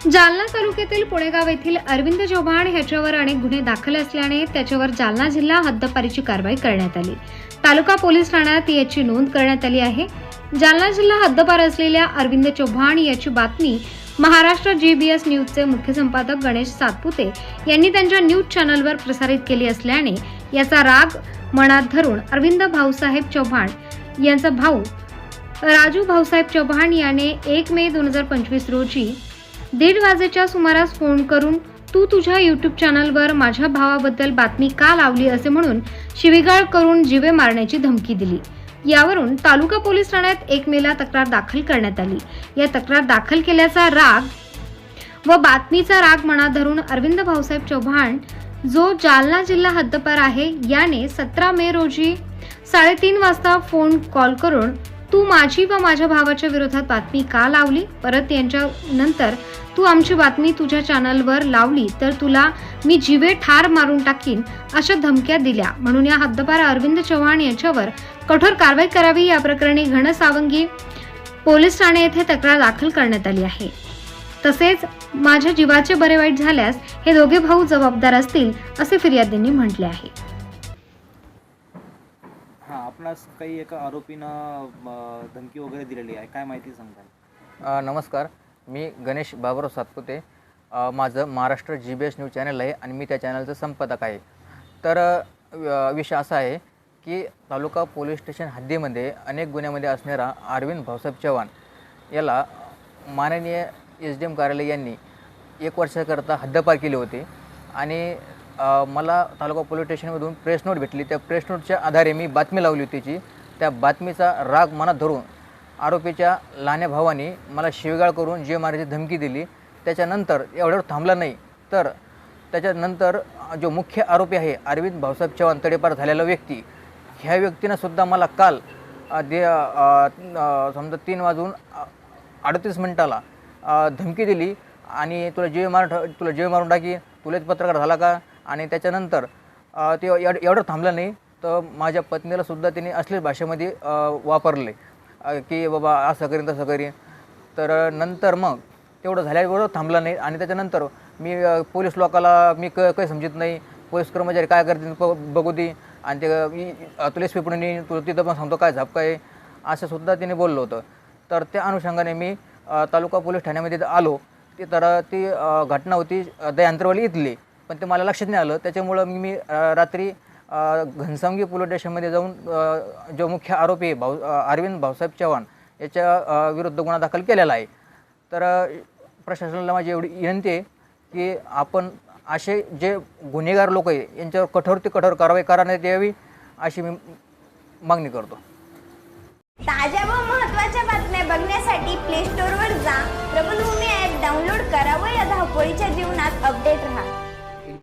जालना तालुक्यातील पुणेगाव येथील अरविंद चव्हाण ह्याच्यावर अनेक गुन्हे दाखल असल्याने त्याच्यावर जालना जिल्हा हद्दपारीची कारवाई करण्यात आली. तालुका पोलीस ठाण्यात याची नोंद करण्यात आली आहे. जालना जिल्हा हद्दपार असलेल्या अरविंद चव्हाण याची बातमी महाराष्ट्र जीबीएस न्यूजचे मुख्य संपादक गणेश सातपुते यांनी त्यांच्या न्यूज चॅनलवर प्रसारित केली असल्याने याचा राग मनात धरून अरविंद भाऊसाहेब चव्हाण यांचा भाऊ राजू भाऊसाहेब चव्हाण याने एक मे दोन हजार पंचवीस रोजी दीड वाजेच्या सुमारास फोन करून तू तुझ्या युट्यूब चॅनलवर माझ्या भावाबद्दल बातमी का लावली? असे म्हणून शिवीगाळ करून जिवे मारण्याची धमकी दिली. यावरून तालुका पोलीस ठाण्यात एक मेला तक्रार दाखल करण्यात आली. या तक्रार दाखल केल्याचा राग व बातमीचा राग मनात धरून अरविंद भाऊसाहेब चव्हाण जो जालना जिल्हा हद्दपार आहे याने सतरा मे रोजी साडेतीन वाजता फोन कॉल करून तू माझी व माझ्या भावाच्या विरोधात बातमी का लावली? परत यांच्या नंतर तू आमची बातमी तुझ्या चॅनलवर लावली तर तुला मी जिवे ठार मारून टाकीन अशा धमक्या दिल्या. म्हणून या हद्दपार अरविंद चव्हाण यांच्यावर कठोर कारवाई करावी या प्रकरणी घनसावंगी पोलीस ठाणे येथे तक्रार दाखल करण्यात आली आहे. तसेच माझ्या जीवाचे बरे वाईट झाल्यास हे दोघे भाऊ जबाबदार असतील असे फिर्यादींनी म्हटले आहे. हां आपणास काही एका आरोपीनं धमकी वगैरे दिलेली आहे. काय माहिती सांगताय नमस्कार. मी गणेश बाबुराव सातपुते. माझं Maharashtra G B S news channel आहे आणि मी त्या चॅनलचं संपादक आहे. तर विषय असा आहे की तालुका पोलीस स्टेशन हद्दीमध्ये अनेक गुन्ह्यामध्ये असणारा अरविंद भाऊसाहेब चव्हाण याला माननीय एस डी एम कार्यालय यांनी एक वर्षाकरता हद्दपार केली होती. आणि मला तालुका पोलीस स्टेशनमधून प्रेस नोट भेटली. त्या प्रेस नोटच्या आधारे मी बातमी लावली होती त्याची त्या बातमीचा राग मनात धरून आरोपीच्या लहान्या भावाने मला शिवगाळ करून जीव मारण्याची धमकी दिली त्याच्यानंतर एवढ्यावर थांबला नाही. तर त्याच्यानंतर जो मुख्य आरोपी आहे अरविंद भाऊसाहेब चव्हाण तडेपार झालेला व्यक्ती ह्या व्यक्तीनं सुद्धा मला काल दे समजा तीन वाजून अडतीस मिनिटाला धमकी दिली आणि तुला जीव मार तुला जीव मारून टाकी तुलाच पत्रकार झाला का? आणि त्याच्यानंतर ते एवढं एवढं थांबलं नाही तर माझ्या पत्नीलासुद्धा तिने असलेच भाषेमध्ये वापरले. की बाबा असं करीन तसं करीन. तर नंतर मग तेवढं झाल्याबरोबर थांबलं नाही आणि त्याच्यानंतर मी पोलीस लोकाला मी क काही समजत नाही. पोलीस कर्मचारी काय करतील प बघू दे. आणि ते मी तुला एस पी तुला तिथं पण सांगतो काय झाप काय असं सुद्धा तिने बोललं होतं. तर त्या अनुषंगाने मी तालुका पोलीस ठाण्यामध्ये आलो. ती तर ती घटना होती अ, दयांत्रवाली इथली. पण ते मला लक्षात नाही आलं. त्याच्यामुळं मी अ, रात्री अ, घनसावंगी पोलीस स्टेशनमध्ये जाऊन जो मुख्य आरोपी आहे भाऊ अरविंद भाऊसाहेब चव्हाण याच्या विरुद्ध गुन्हा दाखल केलेला आहे. तर प्रशासनाला माझी एवढी विनंती आहे की आपण असे जे गुन्हेगार लोक आहे यांच्यावर कठोर ते कठोर कारवाई करण्यात यावी अशी मी मागणी करतो. ताज्या व महत्त्वाच्या बातम्या बघण्यासाठी प्ले स्टोअरवर जा. प्रबलभूमी ॲप डाउनलोड करा व या धावपळीच्या जीवनात अपडेट राहा.